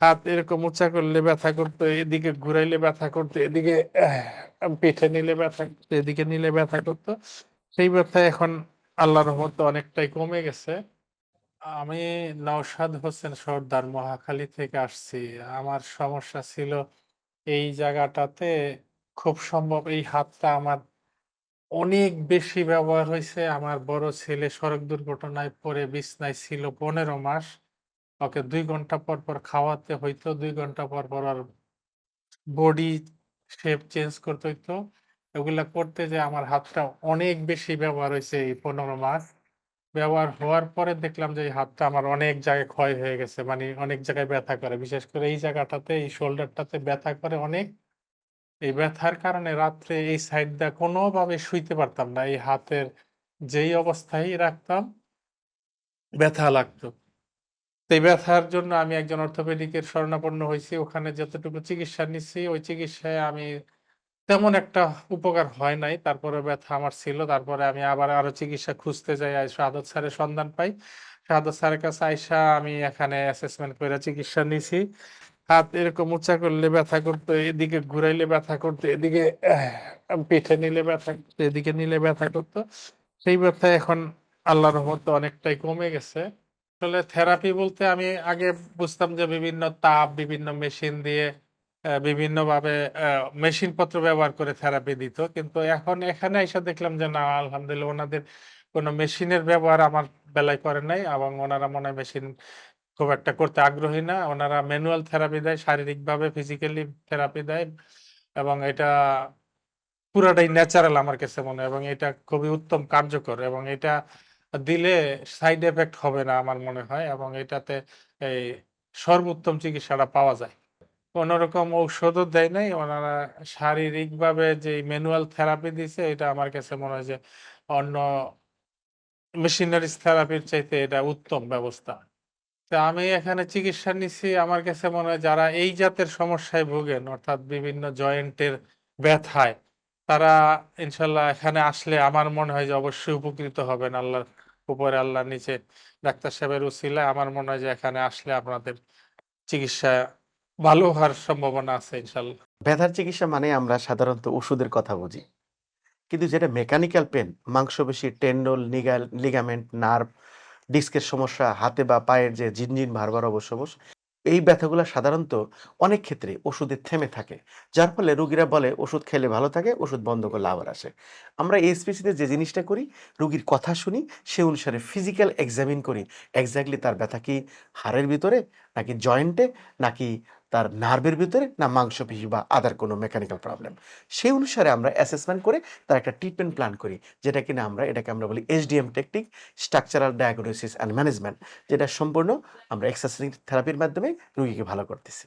হাত এরকম উঁচা করলে ব্যথা করতো, এদিকে ঘুরাইলে ব্যথা করতো, এদিকে পিঠে নিলে ব্যথা করতো, এদিকে নিলে ব্যথা করতো। সেই ব্যথা এখন আল্লাহর রহমতে অনেকটাই কমে গেছে। আমি নওশাদ হোসেন সর্দার মহাখালী থেকে আসছি। আমার সমস্যা ছিল এই জায়গাটাতে খুব সম্ভব এই হাতটা আমার অনেক বেশি ব্যবহার হয়েছে। আমার বড় ছেলে সড়ক দুর্ঘটনায় পড়ে, বিছনায় ছিল পনেরো মাস। ওকে দুই ঘণ্টা পর পর খাওয়াতে হইতো, দুই ঘণ্টা পর পর আর বডি শেপ চেঞ্জ করতে হইতো। এগুলা করতে যে আমার হাতটা অনেক বেশি ব্যবহার হয়েছে এই পনেরো মাস। ব্যবহার হওয়ার পরে দেখলাম যে এই হাতটা আমার অনেক জায়গায় ক্ষয় হয়ে গেছে মানে অনেক জায়গায় ব্যথা করে। বিশেষ করে এই জায়গাটাতে, এই শোল্ডারটাতে ব্যথা করে অনেক। এই ব্যথার কারণে রাত্রে এই সাইডটা কোনোভাবে শুইতে পারতাম না। এই হাতের যেই অবস্থায় রাখতাম, ব্যথা লাগতো। এই ব্যথার জন্য আমি একজন অর্থোপেডিকের শরণাপন্ন হয়েছি। ওখানে যতটুকু চিকিৎসা নিচ্ছি, ওই চিকিৎসায় আমি তেমন একটা উপকার হয় নাই। তারপরে ব্যথা আমার ছিল। তারপরে আমি আবার আরও চিকিৎসা খুঁজতে যাই। শাহাদত স্যারের সন্ধান পাই। শাহাদত স্যারের কাছে আইসা আমি এখানে অ্যাসেসমেন্ট করে চিকিৎসা নিছি। হাত এরকম উঁচা করলে ব্যথা করতো, এদিকে ঘুরাইলে ব্যথা করতো, এদিকে পিঠে নিলে ব্যথা করতো, এদিকে নিলে ব্যথা করতো। সেই ব্যথা এখন আল্লাহর রহমতে অনেকটাই কমে গেছে। আসলে থেরাপি বলতে আমি আগে বুঝতাম যে বিভিন্ন তাপ, বিভিন্ন মেশিন দিয়ে বিভিন্নভাবে মেশিন পত্র ব্যবহার করে থেরাপি দিত। কিন্তু এখন এখানে এসে দেখলাম যে না, আলহামদুলিল্লাহ ওনাদের কোনো মেশিনের ব্যবহার আমার বেলায় করে নাই এবং ওনারা মনে হয় মেশিন খুব একটা করতে আগ্রহী না। ওনারা ম্যানুয়াল থেরাপি দেয়, শারীরিকভাবে ফিজিক্যালি থেরাপি দেয় এবং এটা পুরাটাই ন্যাচারাল আমার কাছে মনে হয় এবং এটা খুবই উত্তম কার্যকর এবং এটা দিলে সাইড এফেক্ট হবে না আমার মনে হয় এবং এটাতে এই সর্বোত্তম চিকিৎসাটা পাওয়া যায়। কোনোরকম ঔষধও দেয় নাই, ওনারা শারীরিকভাবে যে ম্যানুয়াল থেরাপি দিছে, এটা আমার কাছে মনে হয় যে অন্য মেশিনারিজ থেরাপির চাইতে এটা উত্তম ব্যবস্থা। তো আমি এখানে চিকিৎসা নিচ্ছি আমার কাছে মনে হয় যারা এই জাতের সমস্যায় ভোগেন, অর্থাৎ বিভিন্ন জয়েন্টের ব্যথায় তারা ইনশাল্লাহ এখানে আসলে আমার মনে হয় যে অবশ্যই উপকৃত হবেন আল্লাহর উপরে, আল্লাহর নিচে। ডাক্তার সাহেবের উসিলায় আমার মনে হয় যে এখানে আসলে আপনাদের চিকিৎসা ভালো হওয়ার সম্ভাবনা আছে ইনশাল্লাহ। ব্যথার চিকিৎসা মানে আমরা সাধারণত ওষুধের কথা বুঝি। কিন্তু যেটা মেকানিক্যাল পেন, মাংসপেশি, টেন্ডল, নিগাল লিগামেন্ট নার্ভ ডিস্কের সমস্যা, হাতে বা পায়ের যে জিনজিন ভারবার অবশ্যবস এই ব্যথাগুলো সাধারণত অনেক ক্ষেত্রে ওষুধে থেমে থাকে, যার ফলে রুগীরা বলে, ওষুধ খেলে ভালো থাকে, ওষুধ বন্ধ করলে আবার আসে। আমরা এসপিসিতে যে জিনিসটা করি, রুগীর কথা শুনি, সে অনুসারে ফিজিক্যাল এক্সামিন করি এক্স্যাক্টলি তার ব্যথা কি হাড়ের ভিতরে, নাকি জয়েন্টে নাকি তার নার্ভের ভিতরে না মাংসপেশি বা আদার কোনো মেকানিক্যাল প্রবলেম সেই অনুসারে আমরা অ্যাসেসমেন্ট করে তার একটা ট্রিটমেন্ট প্ল্যান করি, যেটা কিনা আমরা, এটাকে আমরা বলি HDM technique structural diagnosis and management যেটা সম্পূর্ণ আমরা এক্সারসাইজ থেরাপির মাধ্যমে রুগীকে ভালো করতেছি।